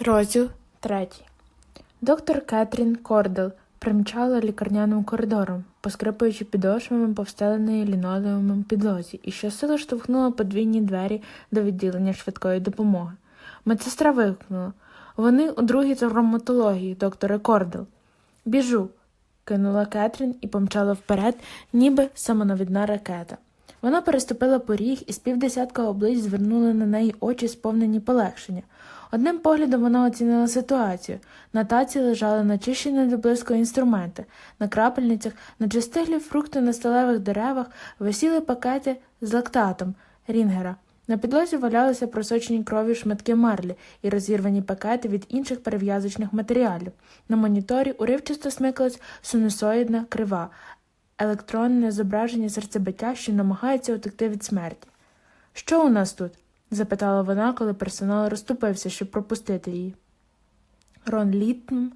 Розділ третій. Доктор Кетрін Кордел примчала лікарняним коридором, поскрипуючи підошвами по встеленої лінолеумом підлозі, і щосили штовхнула подвійні двері до відділення швидкої допомоги. Медсестра вигукнула Вони у другій травматології, докторе Кордел. Біжу. кинула Кетрін і помчала вперед, ніби самонавідна ракета. Вона переступила поріг і з півдесятка облич звернули на неї очі, сповнені полегшення. Одним поглядом вона оцінила ситуацію. На таці лежали начищені до блиску інструменти, на крапельницях, на чистиглі фрукти на сталевих деревах висіли пакети з лактатом рінгера. На підлозі валялися просочені кров'ю шматки марлі і розірвані пакети від інших перев'язочних матеріалів. На моніторі уривчасто смикалась синусоїдна крива, електронне зображення серцебиття, що намагається утекти від смерті. Що у нас тут? Запитала вона, коли персонал розступився, щоб пропустити її. Рон Літтм,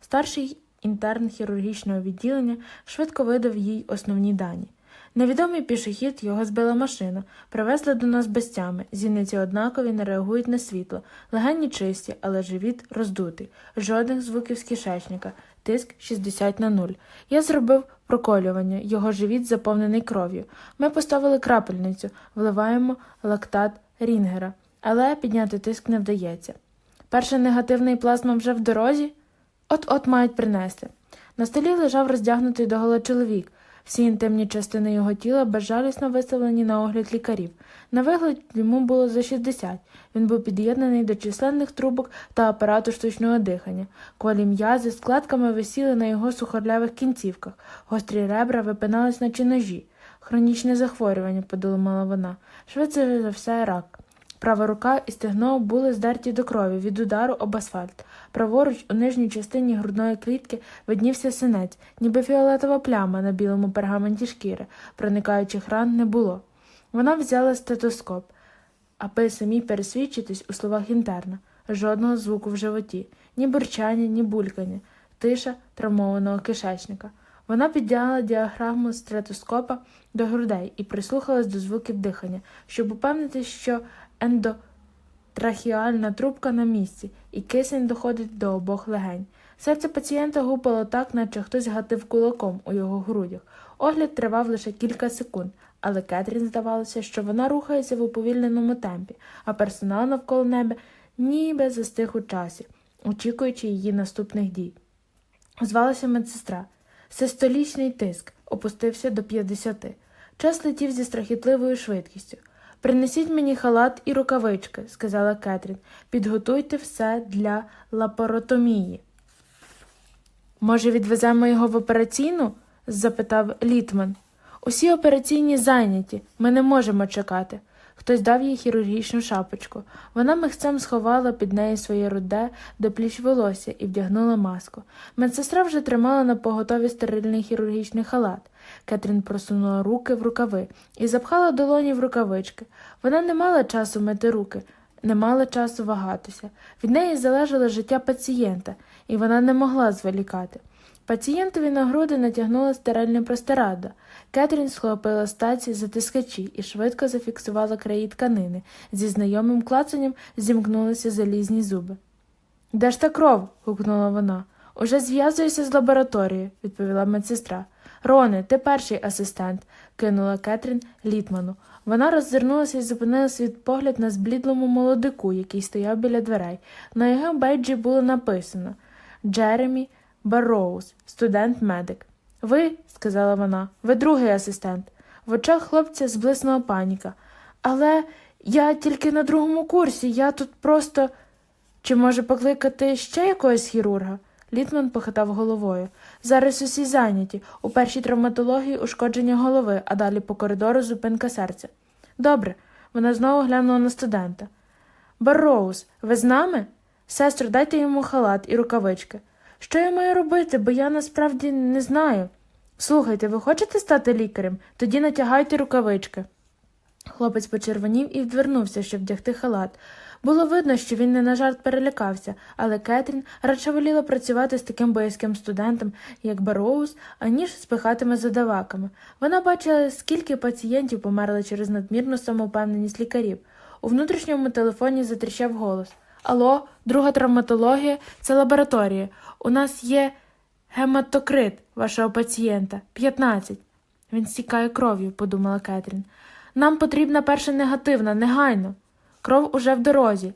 старший інтерн хірургічного відділення, швидко видав їй основні дані. Невідомий пішохід його збила машина, привезли до нас без тями, зіниці однакові не реагують на світло, легені чисті, але живіт роздутий, жодних звуків з кишечника, тиск 60 на 0. Я зробив проколювання, його живіт заповнений кров'ю. Ми поставили крапельницю, вливаємо лактат рінгера, але підняти тиск не вдається. Перший негативний плазма вже в дорозі? От-от мають принести. На столі лежав роздягнутий догола чоловік. Всі інтимні частини його тіла безжалісно виставлені на огляд лікарів. На вигляд йому було за 60. Він був під'єднаний до численних трубок та апарату штучного дихання. Колі м'язи складками висіли на його сухорлявих кінцівках, гострі ребра випинались наче ножі. Хронічне захворювання, подумала вона. Швидше за все рак. Права рука і стегно були здерті до крові від удару об асфальт. Праворуч у нижній частині грудної клітки виднівся синець, ніби фіолетова пляма на білому пергаменті шкіри, проникаючих ран не було. Вона взяла стетоскоп, аби самій пересвідчитись у словах інтерна. Жодного звуку в животі, ні бурчання, ні булькання, тиша травмованого кишечника. Вона підняла діаграму стетоскопа до грудей і прислухалась до звуків дихання, щоб упевнитись, що ендотрахіальна трубка на місці, і кисень доходить до обох легень. Серце пацієнта гупало так, наче хтось гатив кулаком у його грудях. Огляд тривав лише кілька секунд, але Кетрін здавалося, що вона рухається в уповільненому темпі, а персонал навколо неба ніби застиг у часі, очікуючи її наступних дій. Звалася медсестра. Систолічний тиск опустився до 50. Час летів зі страхітливою швидкістю. Принесіть мені халат і рукавички, сказала Кетрін. Підготуйте все для лапаротомії. Може, відвеземо його в операційну? запитав Літман. Усі операційні зайняті, ми не можемо чекати. Хтось дав їй хірургічну шапочку. Вона михцем сховала під неї своє руде до пліч волосся і вдягнула маску. Медсестра вже тримала на поготові стерильний хірургічний халат. Кетрін просунула руки в рукави і запхала долоні в рукавички. Вона не мала часу мити руки, не мала часу вагатися. Від неї залежало життя пацієнта, і вона не могла зволікати. Пацієнтові на груди натягнула стерильне простирадо. Кетрін схопила стаці затискачі і швидко зафіксувала краї тканини. Зі знайомим клацанням зімкнулися залізні зуби. Де ж та кров? гукнула вона. Уже зв'язуюся з лабораторією, відповіла медсестра. Роне, ти перший асистент, кинула Кетрін Літману. Вона роззирнулася і зупинила свій погляд на зблідлому молодику, який стояв біля дверей. На його бейджі було написано Джеремі Барроуз, студент-медик. Ви, сказала вона, ви другий асистент. В очах хлопця зблиснула паніка. Але я тільки на другому курсі, я тут просто. Чи може покликати ще якогось хірурга? Літман похитав головою. Зараз усі зайняті. У першій травматології ушкодження голови, а далі по коридору зупинка серця. Добре, вона знову глянула на студента. Барроуз, ви з нами? Сестро, дайте йому халат і рукавички. Що я маю робити, бо я насправді не знаю. Слухайте, ви хочете стати лікарем? Тоді натягайте рукавички. Хлопець почервонів і вдвернувся, щоб вдягти халат. Було видно, що він не на жарт перелякався, але Кетрін радше воліла працювати з таким боязким студентом, як Бароуз, аніж з пихатими задаваками. Вона бачила, скільки пацієнтів померли через надмірну самовпевненість лікарів. У внутрішньому телефоні затріщав голос. Алло, друга травматологія це лабораторія. У нас є гематокрит вашого пацієнта 15. Він стікає кров'ю, подумала Кетрін. Нам потрібна перша негативна, негайно. Кров уже в дорозі.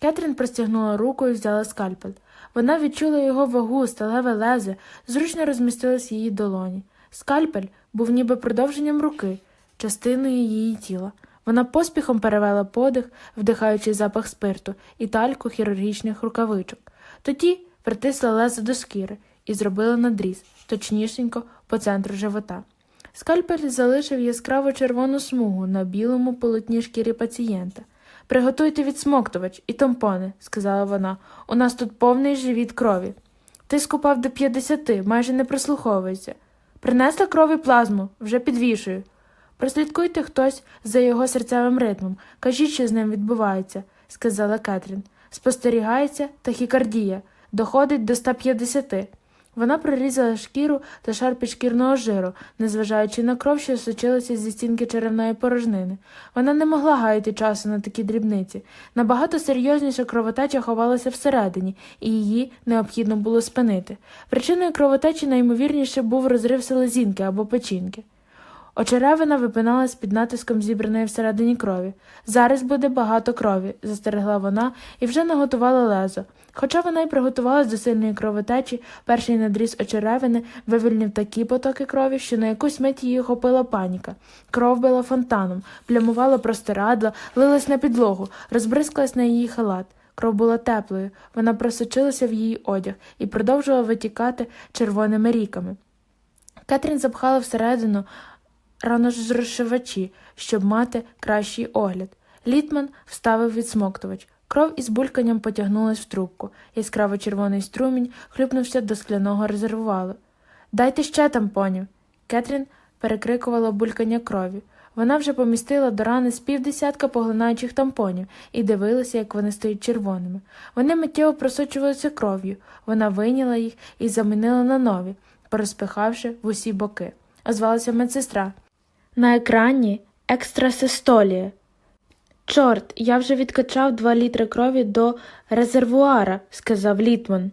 Кетрін простягнула руку і взяла скальпель. Вона відчула його вагу, сталеве лезе, зручно розмістилось в її долоні. Скальпель був ніби продовженням руки, частиною її тіла. Вона поспіхом перевела подих, вдихаючи запах спирту і тальку хірургічних рукавичок. Тоді притисла лезо до шкіри і зробила надріз, точнісінько по центру живота. Скальпель залишив яскраво червону смугу на білому полотні шкіри пацієнта. Приготуйте відсмоктувач і тампони, сказала вона. У нас тут повний живіт крові. Ти скупав до 50, майже не прислуховуйся. Принесла крові плазму, вже підвішую. Прослідкуйте хтось за його серцевим ритмом. Кажіть, що з ним відбувається, сказала Кетрін. Спостерігається тахікардія, доходить до 150. Вона прорізала шкіру та шар підшкірного жиру, незважаючи на кров, що сочилася зі стінки черевної порожнини. Вона не могла гаяти часу на такі дрібниці. Набагато серйозніша кровотеча ховалася всередині, і її необхідно було спинити. Причиною кровотечі найімовірніше був розрив селезінки або печінки. Очеревина випиналась під натиском зібраної всередині крові. Зараз буде багато крові, застерегла вона і вже наготувала лезо. Хоча вона й приготувалась до сильної кровотечі, перший надріз очеревини вивільнив такі потоки крові, що на якусь мить її охопила паніка. Кров била фонтаном, плямувала простирадла, лилась на підлогу, розбризкалась на її халат. Кров була теплою, вона просочилася в її одяг і продовжувала витікати червоними ріками. Кетрін запхала всередину ранозрошивачі, щоб мати кращий огляд. Літман вставив відсмоктувач. Кров із бульканням потягнулась в трубку. Яскраво червоний струмінь хлюпнувся до скляного резервуалу. Дайте ще тампонів. Кетрін перекрикувала булькання крові. Вона вже помістила до рани з півдесятка поглинаючих тампонів і дивилася, як вони стають червоними. Вони миттєво просочувалися кров'ю. Вона вийняла їх і замінила на нові, порозпихавши в усі боки. Озвалася медсестра. На екрані екстрасистолія. Чорт, я вже відкачав два літри крові до резервуара, сказав Літман.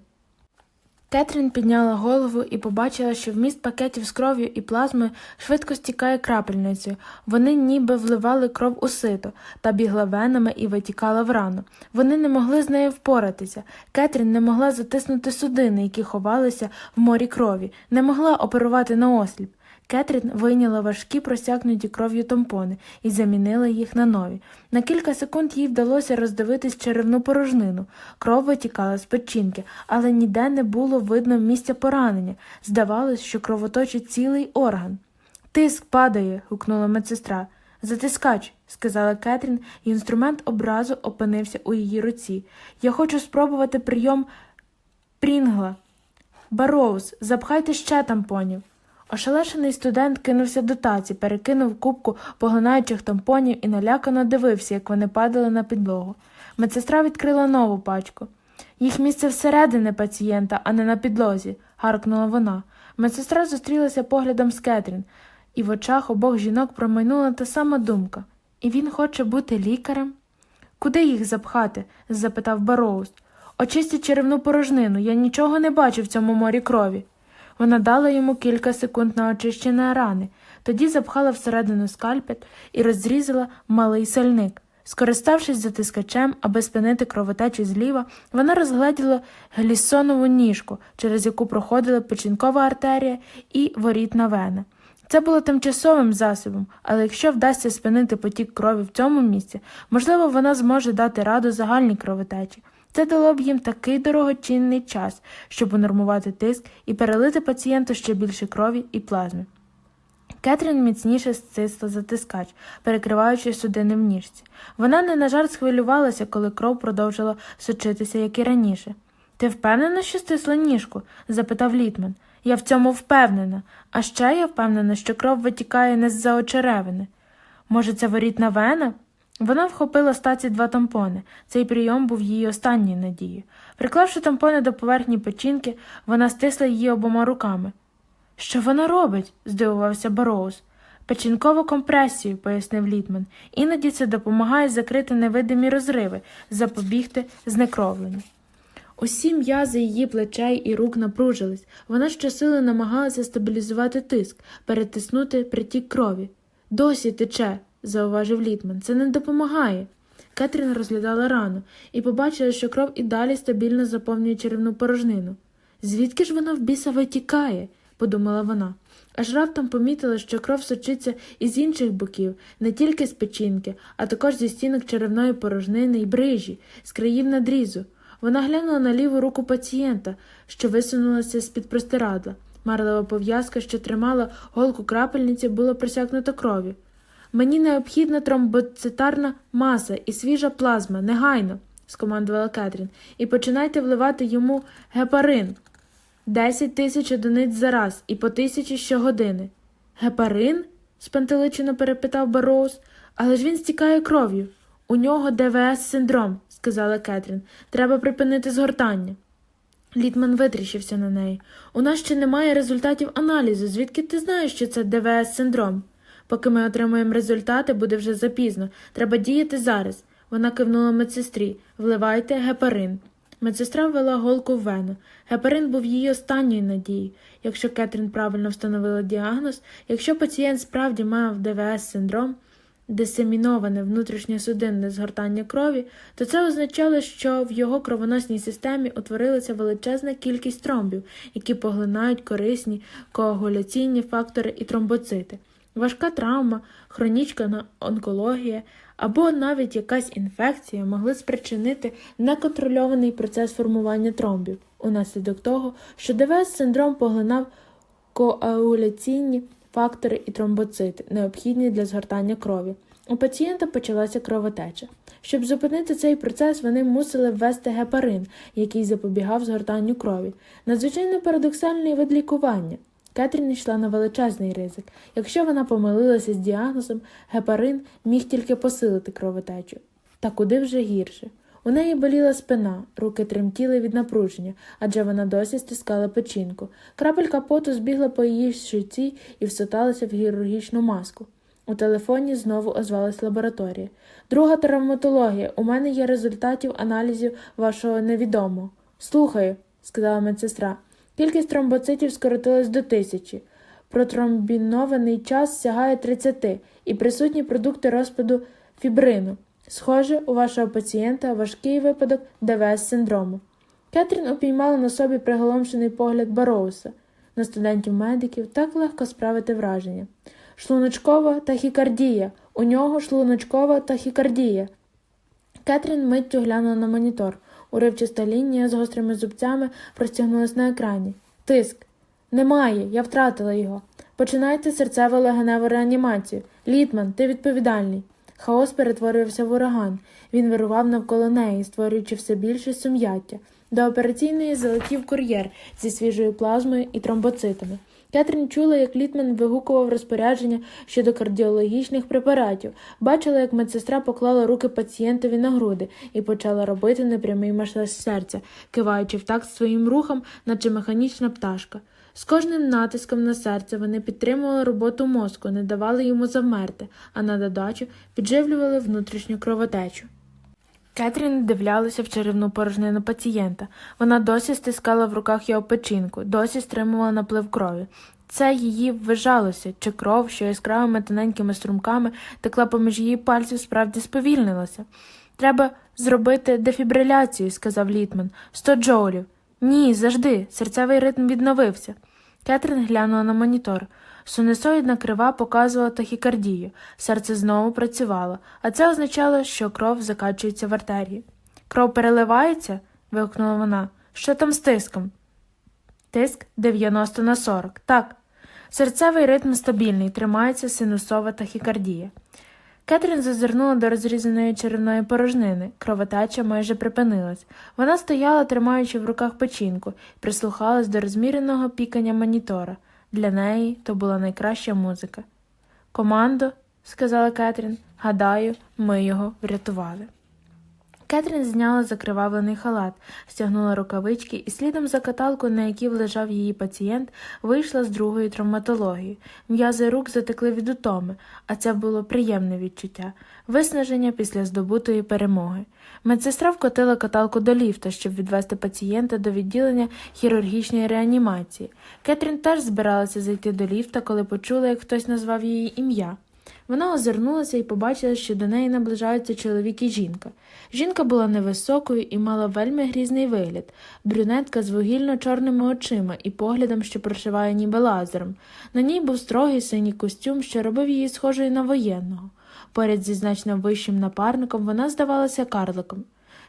Кетрін підняла голову і побачила, що вміст пакетів з кров'ю і плазмою швидко стікає крапельницею. Вони ніби вливали кров у сито та бігла венами і витікала в рану. Вони не могли з нею впоратися. Кетрін не могла затиснути судини, які ховалися в морі крові, не могла оперувати на осліп. Кетрін вийняла важкі просякнуті кров'ю тампони і замінила їх на нові. На кілька секунд їй вдалося роздивитись черевну порожнину. Кров витікала з печінки, але ніде не було видно місця поранення. Здавалось, що кровоточить цілий орган. Тиск падає. гукнула медсестра. Затискач, сказала Кетрін, і інструмент образу опинився у її руці. Я хочу спробувати прийом Прінгла. Бароуз, запхайте ще тампонів. Ошелешений студент кинувся до таці, перекинув кубку поглинаючих тампонів і налякано дивився, як вони падали на підлогу. Медсестра відкрила нову пачку. Їх місце всередині пацієнта, а не на підлозі, гаркнула вона. Медсестра зустрілася поглядом з Кетрін, і в очах обох жінок промайнула та сама думка. І він хоче бути лікарем? Куди їх запхати? запитав Бароуз. Очистіть черевну порожнину, я нічого не бачу в цьому морі крові. Вона дала йому кілька секунд на очищення рани, тоді запхала всередину скальпет і розрізала малий сальник. Скориставшись затискачем, аби спинити кровотечу зліва, вона розгледіла глісонову ніжку, через яку проходила печінкова артерія і ворітна вена. Це було тимчасовим засобом, але якщо вдасться спинити потік крові в цьому місці, можливо, вона зможе дати раду загальній кровотечі. Це дало б їм такий дорогоцінний час, щоб унормувати тиск і перелити пацієнту ще більше крові і плазми. Кетрін міцніше стисла затискач, перекриваючи судини в ніжці. Вона не на жарт схвилювалася, коли кров продовжила сочитися, як і раніше. Ти впевнена, що стисла ніжку? запитав Літман. Я в цьому впевнена, а ще я впевнена, що кров витікає не з-за очеревини. Може, це ворітна вена? Вона вхопила з таці два тампони. Цей прийом був її останньою надією. Приклавши тампони до поверхні печінки, вона стисла її обома руками. Що вона робить? здивувався Бароуз. Печінкову компресію, пояснив Літман. Іноді це допомагає закрити невидимі розриви, запобігти знекровленню. Усі м'язи її плечей і рук напружились. Вона щосили намагалася стабілізувати тиск, перетиснути притік крові. Досі тече, зауважив Літман. Це не допомагає. Кетрін розглядала рану і побачила, що кров і далі стабільно заповнює черевну порожнину. Звідки ж вона в біса витікає? подумала вона. Аж раптом помітила, що кров сочиться із інших боків, не тільки з печінки, а також зі стінок черевної порожнини й брижі, з країв надрізу. Вона глянула на ліву руку пацієнта, що висунулася з-під простирадла. Марлева пов'язка, що тримала голку крапельниці, була просякнута кров'ю. Мені необхідна тромбоцитарна маса і свіжа плазма, негайно, скомандувала Кетрін, і починайте вливати йому гепарин. Десять тисяч одиниць за раз і по тисячі щогодини. Гепарин? спантеличено перепитав Бароуз. Але ж він стікає кров'ю. У нього ДВС синдром, сказала Кетрін. Треба припинити згортання. Літман витріщився на неї. У нас ще немає результатів аналізу. Звідки ти знаєш, що це ДВС синдром? Поки ми отримуємо результати, буде вже запізно. Треба діяти зараз. Вона кивнула медсестрі. Вливайте гепарин. Медсестра ввела голку в вену. Гепарин був її останньою надією. Якщо Кетрін правильно встановила діагноз, якщо пацієнт справді мав ДВС синдром, дисеміноване внутрішньосудинне згортання крові, то це означало, що в його кровоносній системі утворилася величезна кількість тромбів, які поглинають корисні коагуляційні фактори і тромбоцити. Важка травма, хронічна онкологія або навіть якась інфекція могли спричинити неконтрольований процес формування тромбів унаслідок того, що ДВС-синдром поглинав коагуляційні фактори і тромбоцити, необхідні для згортання крові. У пацієнта почалася кровотеча. Щоб зупинити цей процес, вони мусили ввести гепарин, який запобігав згортанню крові. Надзвичайно парадоксальний вид лікування. Кетрін йшла на величезний ризик. Якщо вона помилилася з діагнозом, гепарин міг тільки посилити кровотечу. Та куди вже гірше. У неї боліла спина, руки тремтіли від напруження, адже вона досі стискала печінку. Крапелька поту збігла по її щуці і всоталася в хірургічну маску. У телефоні знову озвалась лабораторія. Друга травматологія. У мене є результатів аналізів вашого невідомого. Слухаю, сказала медсестра. Кількість тромбоцитів скоротилась до тисячі. Протромбінований час сягає 30 і присутні продукти розпаду фібрину. Схоже, у вашого пацієнта важкий випадок ДВС синдрому. Кетрін упіймала на собі приголомшений погляд Бароуса. На студентів-медиків так легко справити враження. Шлуночкова тахікардія. У нього шлуночкова тахікардія. Кетрін миттю глянула на монітор. Уривчаста лінія з гострими зубцями простягнулась на екрані. Тиск. Немає, я втратила його. Починайте серцево легеневу реанімацію. Літман, ти відповідальний. Хаос перетворювався в ураган. Він вирував навколо неї, створюючи все більше сум'яття. До операційної залетів кур'єр зі свіжою плазмою і тромбоцитами. Кетрін чула, як Літман вигукував розпорядження щодо кардіологічних препаратів, бачила, як медсестра поклала руки пацієнтові на груди і почала робити непрямий масаж серця, киваючи в такт своїм рухам, наче механічна пташка. З кожним натиском на серце вони підтримували роботу мозку, не давали йому завмерти, а на додачу підживлювали внутрішню кровотечу. Кетрін дивлялася в черевну порожнину пацієнта. Вона досі стискала в руках його печінку, досі стримувала наплив крові. Це її ввижалося, чи кров, що яскравими тоненькими струмками текла поміж її пальців, справді сповільнилася. Треба зробити дефібриляцію, сказав Літман. Сто джоулів. Ні, завжди. Серцевий ритм відновився. Кетрін глянула на монітор. Синусоїдна крива показувала тахікардію. Серце знову працювало, а це означало, що кров закачується в артерії. Кров переливається? вигукнула вона. Що там з тиском? Тиск 90 на 40. Так. Серцевий ритм стабільний, тримається синусова тахікардія. Кетрін зазирнула до розрізаної черевної порожнини. Кровотеча майже припинилась. Вона стояла, тримаючи в руках печінку, прислухалась до розміреного пікання монітора. Для неї то була найкраща музика. Командо, сказала Кетрін, гадаю, ми його врятували. Кетрін зняла закривавлений халат, стягнула рукавички і слідом за каталкою, на якій лежав її пацієнт, вийшла з другої травматології. М'язи рук затекли від утоми, а це було приємне відчуття виснаження після здобутої перемоги. Медсестра вкотила каталку до ліфта, щоб відвести пацієнта до відділення хірургічної реанімації. Кетрін теж збиралася зайти до ліфта, коли почула, як хтось назвав її ім'я. Вона озирнулася і побачила, що до неї наближаються чоловік і жінка. Жінка була невисокою і мала вельми грізний вигляд, брюнетка з вугільно-чорними очима і поглядом, що прошиває ніби лазером. На ній був строгий синій костюм, що робив її схожою на воєнного. Поряд зі значно вищим напарником вона здавалася карликом.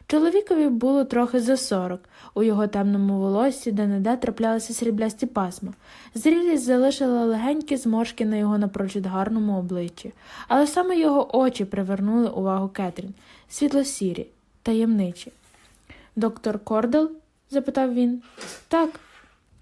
Чоловікові було трохи за сорок, у його темному волоссі де-не-де траплялися сріблясті пасма. Зрілість залишила легенькі зморшки на його напрочуд гарному обличчі, але саме його очі привернули увагу Кетрін світло-сірі, таємничі. Доктор Кордел? запитав він. Так,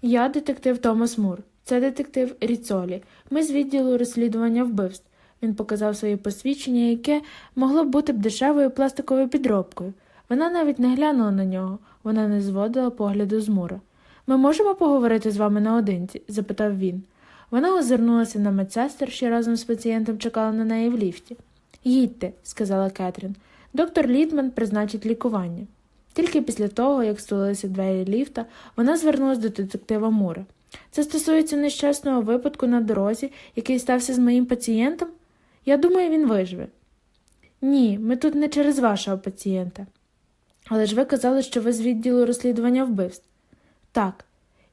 я детектив Томас Мур. Це детектив Ріцолі. Ми з відділу розслідування вбивств. Він показав своє посвідчення, яке могло б бути б дешевою пластиковою підробкою. Вона навіть не глянула на нього, вона не зводила погляду з мура. Ми можемо поговорити з вами наодинці? запитав він. Вона озирнулася на медсестер, що разом з пацієнтом чекала на неї в ліфті. Їдьте, сказала Кетрін. Доктор Літман призначить лікування. Тільки після того, як стулилися двері ліфта, вона звернулася до детектива Мура. Це стосується нещасного випадку на дорозі, який стався з моїм пацієнтом? Я думаю, він виживе. Ні, ми тут не через вашого пацієнта. Але ж ви казали, що ви з відділу розслідування вбивств. Так.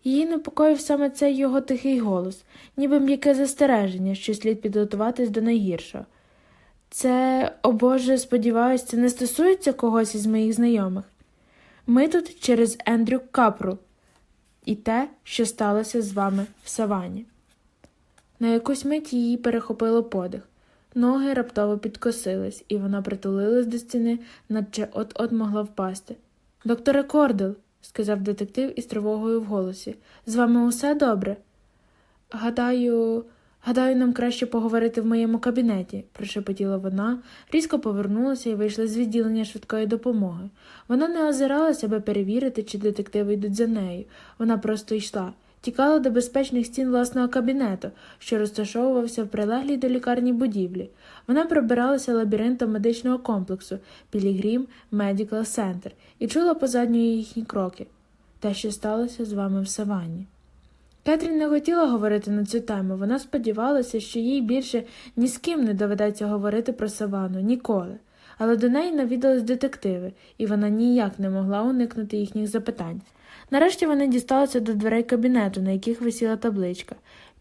Її непокоїв саме цей його тихий голос, ніби м'яке застереження, що слід підготуватись до найгіршого. Це, о Боже, сподіваюся, це не стосується когось із моїх знайомих. Ми тут через Ендрю Капру і те, що сталося з вами в савані. На якусь мить її перехопило подих. Ноги раптово підкосились, і вона притулилась до стіни, наче от-от могла впасти. Докторе Кордел, сказав детектив із тривогою в голосі, з вами усе добре? Гадаю, гадаю, нам краще поговорити в моєму кабінеті, прошепотіла вона, різко повернулася і вийшла з відділення швидкої допомоги. Вона не озиралася, аби перевірити, чи детективи йдуть за нею. Вона просто йшла тікала до безпечних стін власного кабінету, що розташовувався в прилеглій до лікарні будівлі. Вона пробиралася лабіринтом медичного комплексу Пілігрім Медікал Центр і чула позадньої їхні кроки. Те, що сталося з вами в саванні. Кетрін не хотіла говорити на цю тему. Вона сподівалася, що їй більше ні з ким не доведеться говорити про савану ніколи. Але до неї навідались детективи, і вона ніяк не могла уникнути їхніх запитань. Нарешті вони дісталися до дверей кабінету, на яких висіла табличка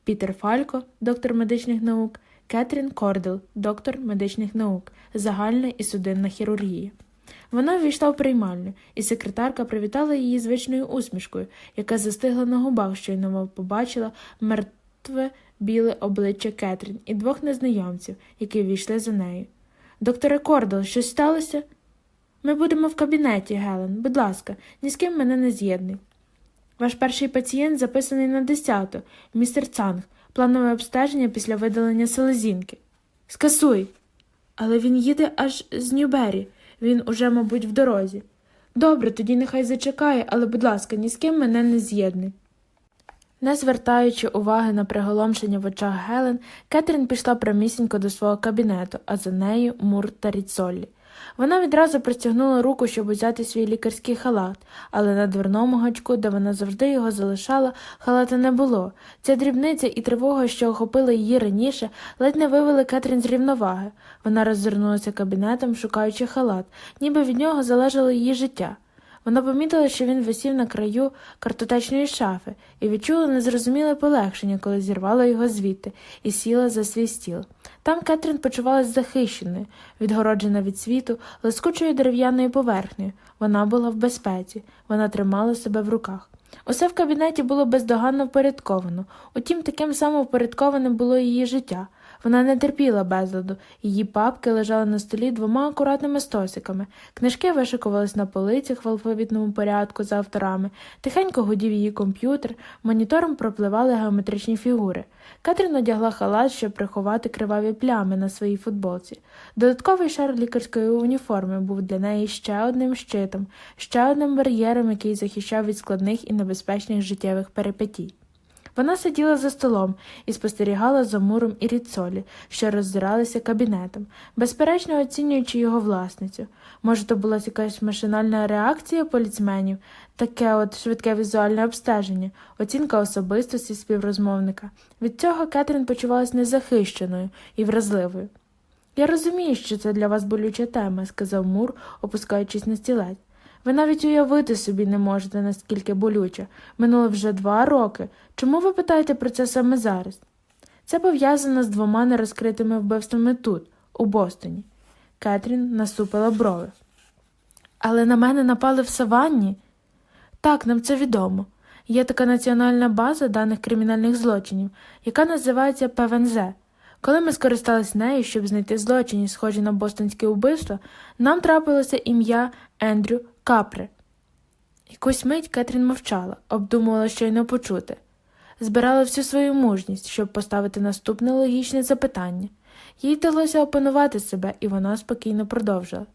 Пітер Фалько, доктор медичних наук, Кетрін Кордел, доктор медичних наук, загальна і судинна хірургія. Вона ввійшла в приймальню, і секретарка привітала її звичною усмішкою, яка застигла на губах, щойно побачила мертве біле обличчя Кетрін і двох незнайомців, які ввійшли за нею. Докторе Кордел, щось сталося? Ми будемо в кабінеті, Гелен. Будь ласка, ні з ким мене не з'єднуй. Ваш перший пацієнт записаний на десяту, містер Цанг, планове обстеження після видалення селезінки. Скасуй. Але він їде аж з Ньюбері. Він уже, мабуть, в дорозі. Добре, тоді нехай зачекає, але, будь ласка, ні з ким мене не з'єднуй. Не звертаючи уваги на приголомшення в очах Гелен, Кетрін пішла прямісінько до свого кабінету, а за нею Мур та Ріцоллі. Вона відразу простягнула руку, щоб узяти свій лікарський халат, але на дверному гачку, де вона завжди його залишала, халата не було. Ця дрібниця і тривога, що охопила її раніше, ледь не вивели Кетрін з рівноваги. Вона роззирнулася кабінетом, шукаючи халат, ніби від нього залежало її життя. Вона помітила, що він висів на краю картотечної шафи, і відчула незрозуміле полегшення, коли зірвала його звідти і сіла за свій стіл. Там Кетрін почувалась захищеною, відгороджена від світу, лискучою дерев'яною поверхнею. Вона була в безпеці, вона тримала себе в руках. Усе в кабінеті було бездоганно впорядковано, утім, таким самим впорядкованим було її життя. Вона не терпіла безладу, її папки лежали на столі двома акуратними стосиками, книжки вишикувались на полицях в алфавітному порядку за авторами, тихенько гудів її комп'ютер, монітором пропливали геометричні фігури. Кетрін одягла халат, щоб приховати криваві плями на своїй футболці. Додатковий шар лікарської уніформи був для неї ще одним щитом, ще одним бар'єром, який захищав від складних і небезпечних життєвих перипетій. Вона сиділа за столом і спостерігала за муром і рідсолі, що роздиралися кабінетом, безперечно оцінюючи його власницю. Може, то була якась машинальна реакція поліцменів, таке от швидке візуальне обстеження, оцінка особистості співрозмовника. Від цього Кетрін почувалася незахищеною і вразливою. Я розумію, що це для вас болюча тема, сказав Мур, опускаючись на стілець. Ви навіть уявити собі не можете, наскільки болюче. Минуло вже два роки. Чому ви питаєте про це саме зараз? Це пов'язано з двома нерозкритими вбивствами тут, у Бостоні. Кетрін насупила брови. Але на мене напали в саванні? Так, нам це відомо. Є така національна база даних кримінальних злочинів, яка називається ПВНЗ. Коли ми скористались нею, щоб знайти злочині, схожі на бостонське вбивство, нам трапилося ім'я Ендрю Капре. Якусь мить Кетрін мовчала, обдумувала щойно почути. Збирала всю свою мужність, щоб поставити наступне логічне запитання. Їй вдалося опанувати себе, і вона спокійно продовжила.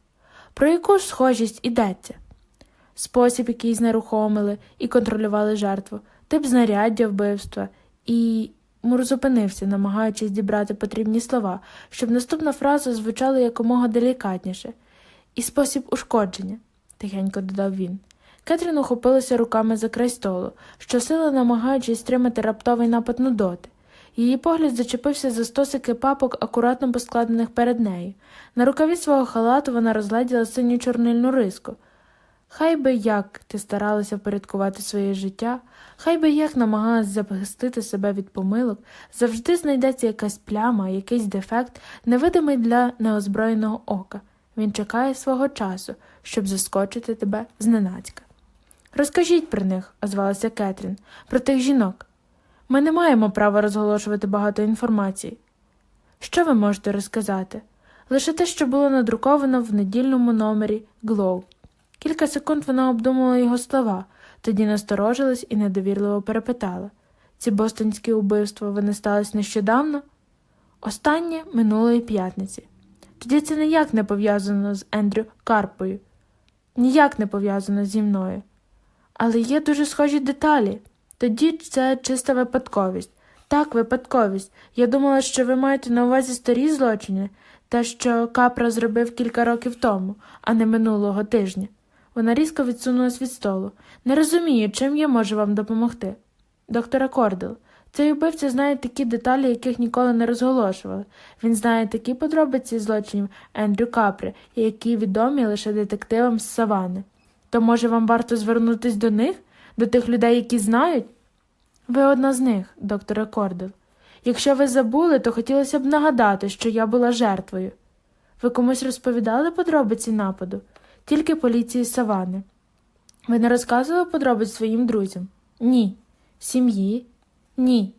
Про яку ж схожість ідеться? Спосіб, який знерухомили і контролювали жертву, тип знаряддя вбивства, і Мур зупинився, намагаючись дібрати потрібні слова, щоб наступна фраза звучала якомога делікатніше. І спосіб ушкодження, тихенько додав він. Кетрін ухопилася руками за край столу, щосили намагаючись стримати раптовий напад нудоти. Її погляд зачепився за стосики папок, акуратно поскладених перед нею. На рукаві свого халату вона розгледіла синю чорнильну риску. Хай би як ти старалася впорядкувати своє життя, хай би як намагалась захистити себе від помилок, завжди знайдеться якась пляма, якийсь дефект, невидимий для неозброєного ока. Він чекає свого часу, щоб заскочити тебе зненацька. Розкажіть про них, озвалася Кетрін, про тих жінок. Ми не маємо права розголошувати багато інформації. Що ви можете розказати? Лише те, що було надруковано в недільному номері Glow. Кілька секунд вона обдумувала його слова, тоді насторожилась і недовірливо перепитала ці бостонські убивства вони стались нещодавно? Останнє минулої п'ятниці. Тоді це ніяк не пов'язано з Ендрю Карпою, ніяк не пов'язано зі мною. Але є дуже схожі деталі. Тоді це чиста випадковість. Так, випадковість. Я думала, що ви маєте на увазі старі злочини, те, що Капра зробив кілька років тому, а не минулого тижня. Вона різко відсунулась від столу. Не розумію, чим я можу вам допомогти. Доктора Кордел, цей убивця знає такі деталі, яких ніколи не розголошували. Він знає такі подробиці злочинів Ендрю Капри, які відомі лише детективам з Савани. То, може, вам варто звернутись до них, до тих людей, які знають? Ви одна з них, докторе Кордел. Якщо ви забули, то хотілося б нагадати, що я була жертвою. Ви комусь розповідали подробиці нападу? Тільки поліції Савани. Ви не розказували подробиць своїм друзям? Ні. Сім'ї? Ні.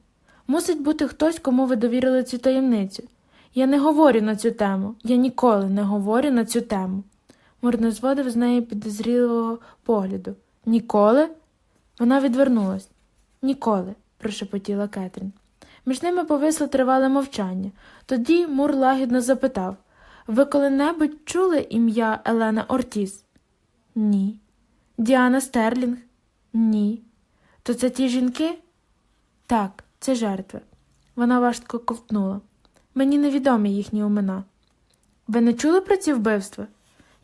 Мусить бути хтось, кому ви довірили цю таємницю. Я не говорю на цю тему. Я ніколи не говорю на цю тему. Мур не зводив з неї підозрілого погляду. Ніколи? Вона відвернулась. Ніколи, прошепотіла Кетрін. Між ними повисло тривале мовчання. Тоді Мур лагідно запитав Ви коли-небудь чули ім'я Елена Ортіс? Ні. Діана Стерлінг? Ні. То це ті жінки? Так, це жертви. Вона важко ковтнула. Мені невідомі їхні імена. Ви не чули про ці вбивства?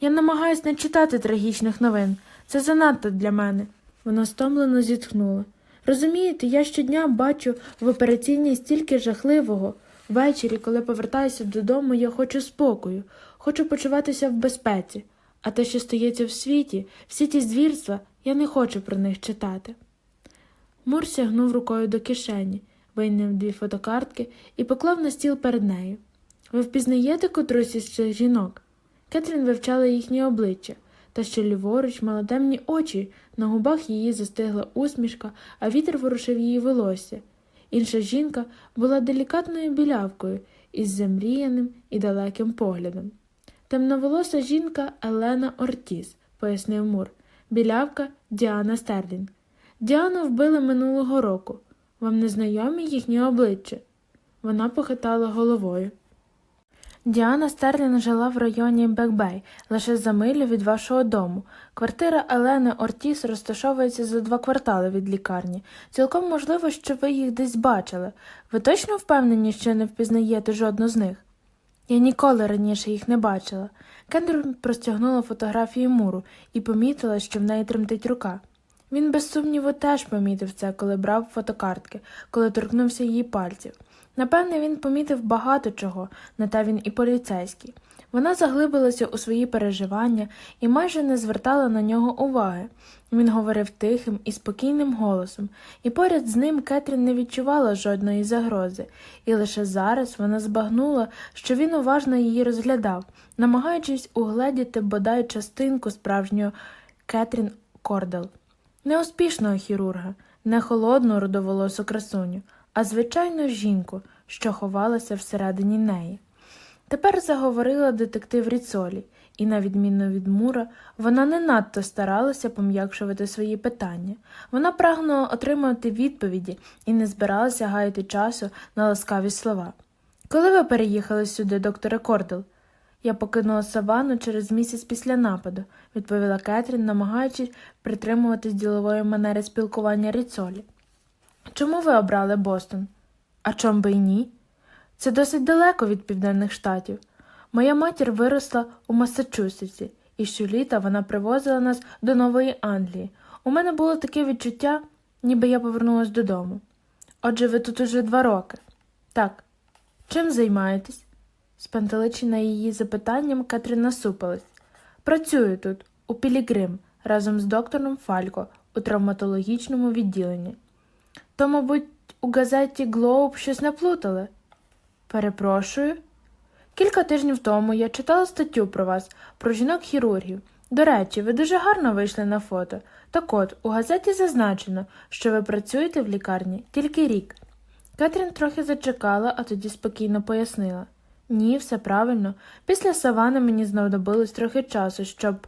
Я намагаюсь не читати трагічних новин. Це занадто для мене. Вона стомлено зітхнула. Розумієте, я щодня бачу в операційній стільки жахливого. Ввечері, коли повертаюся додому, я хочу спокою, хочу почуватися в безпеці. А те, що стається в світі, всі ті звірства, я не хочу про них читати. Мур сягнув рукою до кишені, вийняв дві фотокартки і поклав на стіл перед нею. Ви впізнаєте котрусь із цих жінок? Кетрін вивчала їхні обличчя, та що ліворуч мала темні очі, на губах її застигла усмішка, а вітер ворушив її волосся. Інша жінка була делікатною білявкою із замріяним і далеким поглядом. Темноволоса жінка Елена Ортіс, пояснив Мур. Білявка Діана Стерлінг. Діану вбили минулого року. Вам не знайомі їхні обличчя? Вона похитала головою. Діана Стерлінг жила в районі Бекбей, лише за милю від вашого дому. Квартира Елени Ортіс розташовується за два квартали від лікарні. Цілком можливо, що ви їх десь бачили. Ви точно впевнені, що не впізнаєте жодну з них? Я ніколи раніше їх не бачила. Кендрон простягнула фотографію муру і помітила, що в неї тремтить рука. Він без сумніву теж помітив це, коли брав фотокартки, коли торкнувся її пальців. Напевне, він помітив багато чого, на те він і поліцейський. Вона заглибилася у свої переживання і майже не звертала на нього уваги. Він говорив тихим і спокійним голосом, і поряд з ним Кетрін не відчувала жодної загрози, і лише зараз вона збагнула, що він уважно її розглядав, намагаючись угледіти бодай частинку справжнього Кетрін Кордел. Не успішного хірурга, не холодну рудоволосу красуню, а звичайну жінку, що ховалася всередині неї. Тепер заговорила детектив Ріцолі, і, на відміну від Мура, вона не надто старалася пом'якшувати свої питання. Вона прагнула отримати відповіді і не збиралася гаяти часу на ласкаві слова. Коли ви переїхали сюди, докторе Кордел? Я покинула савану через місяць після нападу, відповіла Кетрін, намагаючись притримуватись ділової манери спілкування Ріцолі. Чому ви обрали Бостон? А чом би й ні? Це досить далеко від південних штатів. Моя матір виросла у Массачусетсі, і щоліта вона привозила нас до Нової Англії. У мене було таке відчуття, ніби я повернулась додому. Отже, ви тут уже два роки. Так. Чим займаєтесь? Спантеличена її запитанням, Катрін насупилась. Працюю тут, у Пілігрим, разом з доктором Фалько у травматологічному відділенні. То, мабуть, у газеті Глоуб щось наплутали? Перепрошую. Кілька тижнів тому я читала статтю про вас, про жінок-хірургів. До речі, ви дуже гарно вийшли на фото. Так от, у газеті зазначено, що ви працюєте в лікарні тільки рік. Кетрін трохи зачекала, а тоді спокійно пояснила. Ні, все правильно. Після савани мені знадобилось трохи часу, щоб.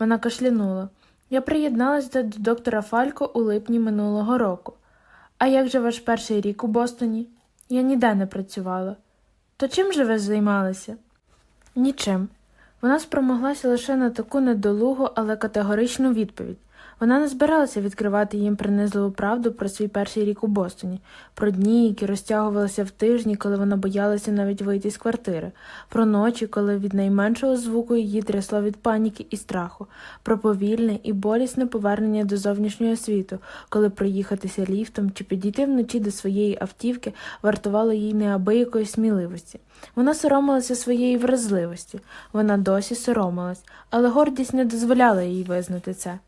Вона кашлянула. Я приєдналася до доктора Фалько у липні минулого року. А як же ваш перший рік у Бостоні? Я ніде не працювала. То чим же ви займалися? Нічим. Вона спромоглася лише на таку недолугу, але категоричну відповідь. Вона не збиралася відкривати їм принизливу правду про свій перший рік у Бостоні, про дні, які розтягувалися в тижні, коли вона боялася навіть вийти з квартири, про ночі, коли від найменшого звуку її трясло від паніки і страху, про повільне і болісне повернення до зовнішнього світу, коли проїхатися ліфтом чи підійти вночі до своєї автівки вартувало їй неабиякої сміливості. Вона соромилася своєї вразливості, вона досі соромилась, але гордість не дозволяла їй визнати це.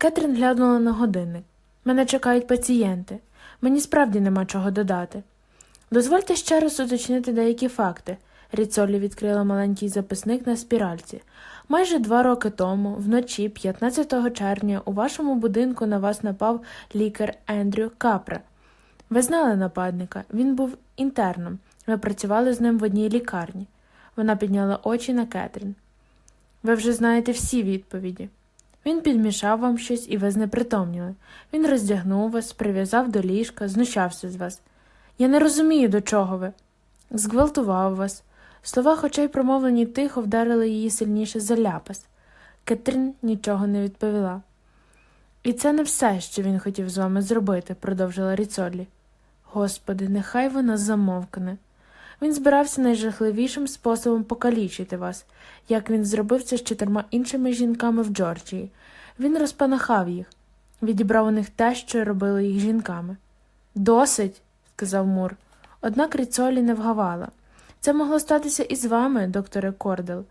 Кетрін глянула на годинник. Мене чекають пацієнти. Мені справді нема чого додати. Дозвольте ще раз уточнити деякі факти. Ріцолі відкрила маленький записник на спіральці. Майже два роки тому, вночі, 15 червня, у вашому будинку на вас напав лікар Ендрю Капра. Ви знали нападника, він був інтерном. Ви працювали з ним в одній лікарні. Вона підняла очі на Кетрін. Ви вже знаєте всі відповіді. Він підмішав вам щось, і ви знепритомніли. Він роздягнув вас, прив'язав до ліжка, знущався з вас. Я не розумію, до чого ви. Зґвалтував вас. Слова, хоча й промовлені тихо, вдарили її сильніше за ляпас. Кетрін нічого не відповіла. І це не все, що він хотів з вами зробити, продовжила Ріцолі. Господи, нехай вона замовкне. Він збирався найжахливішим способом покалічити вас, як він зробив це з чотирма іншими жінками в Джорджії. Він розпанахав їх, відібрав у них те, що робило їх жінками. Досить, сказав Мур. Однак Ріцолі не вгавала. Це могло статися і з вами, докторе Кордел.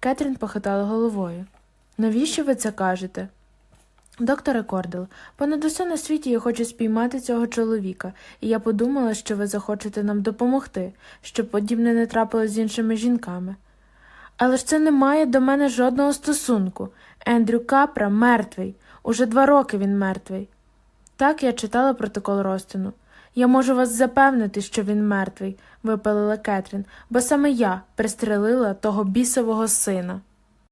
Кетрін похитала головою. Навіщо ви це кажете? Докторе Кордел, понад усе на світі я хочу спіймати цього чоловіка, і я подумала, що ви захочете нам допомогти, щоб подібне не трапилось з іншими жінками. Але ж це не має до мене жодного стосунку. Ендрю Капра мертвий. Уже два роки він мертвий. Так я читала протокол розтину. Я можу вас запевнити, що він мертвий, випалила Кетрін, бо саме я пристрелила того бісового сина.